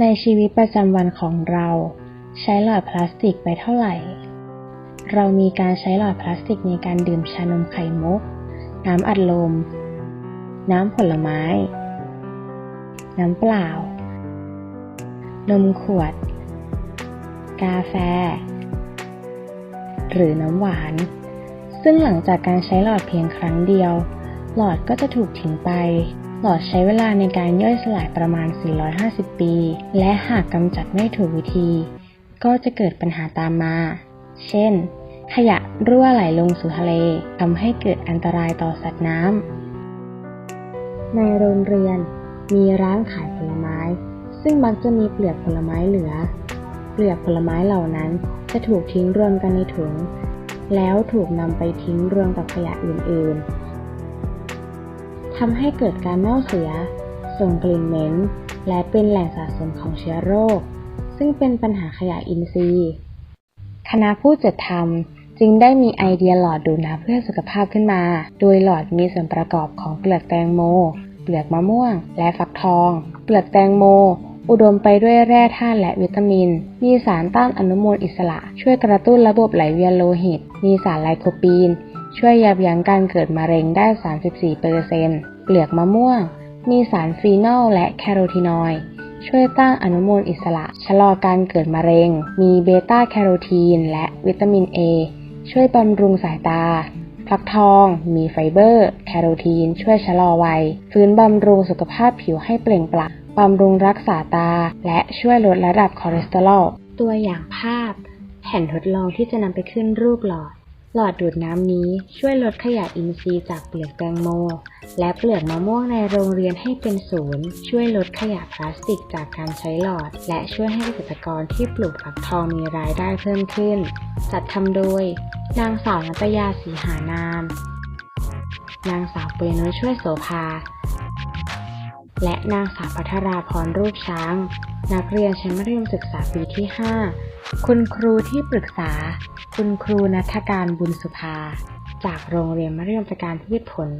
ในชีวิตประจำวันของเรา ใช้หลอดพลาสติกไปเท่าไหร่ เรามีการใช้หลอดพลาสติกในการดื่มชานมไข่มุก น้ำอัดลม น้ำผลไม้ น้ำเปล่า นมขวด กาแฟ หรือน้ำหวาน ซึ่งหลังจากการใช้หลอดเพียงครั้งเดียว หลอดก็จะถูกทิ้งไป หลอดใช้เวลาในการย่อยสลายประมาณ 450 ปี และหากกำจัดไม่ถูกวิธี ก็จะเกิดปัญหาตามมา เช่น ขยะรั่วไหลลงสู่ทะเลทำให้เกิดอันตรายต่อสัตว์น้ำ ในโรงเรียนมีร้านขายผลไม้ ซึ่งมักจะมีเปลือกผลไม้เหลือ เปลือกผลไม้เหล่านั้นจะถูกทิ้งรวมกันในถุง แล้วถูกนำไปทิ้งรวมกับขยะอื่นๆ ทำให้เกิดการเน่าเสีย ส่งกลิ่นเหม็น และเป็นแหล่งสะสมของเชื้อโรค ซึ่งเป็นปัญหาขยะอินทรีย์ คณะผู้จัดทำจึงได้มีไอเดียหลอดดูดน้ำเพื่อสุขภาพขึ้นมา โดยหลอดมีส่วนประกอบของเปลือกแตงโม เปลือกมะม่วง และฟักทอง เปลือกแตงโมอุดมไปด้วยแร่ธาตุและวิตามิน มีสารต้านอนุมูลอิสระ ช่วยกระตุ้นระบบไหลเวียนโลหิต มีสารไลโคปีน ช่วยยับยั้งการเกิดมะเร็งได้ 34%เปอร์เซ็นต์เปลือกมะม่วง มีสารฟีนอลและแคโรทีนอยด์ช่วยต้านอนุมูลอิสระ ชะลอการเกิดมะเร็ง มีเบต้าแคโรทีน และวิตามิน A ช่วยบำรุงสายตาฟักทอง มีไฟเบอร์ แคโรทีน ช่วยชะลอวัย ฟื้นบำรุงสุขภาพผิวให้เปล่งปลั่งบำรุงรักษาตา และช่วยลดระดับคอเลสเตอรอล ตัวอย่างภาพ แผ่นทดลองที่จะนำไปขึ้นรูปหลอด หลอดดูดน้ำนี้ช่วยลดขยะอินทรีย์จากเปลือกแตงโม และเปลือกมะม่วงในโรงเรียนให้เป็นศูนย์ ช่วยลดขยะพลาสติกจากการใช้หลอด และช่วยให้เกษตรกรที่ปลูกฟักทองมีรายได้เพิ่มขึ้น จัดทำโดย นางสาวนัตยาสีหานาม นางสาวเปรนุชช่วยโสภา และนางสาวพัทราพรรูปช้าง นักเรียนชั้นมัธยมศึกษาปีที่ 5 คุณครูที่ปรึกษา คุณครูนัทการบุญสุภา จากโรงเรียนมัธยมศึการพืชผล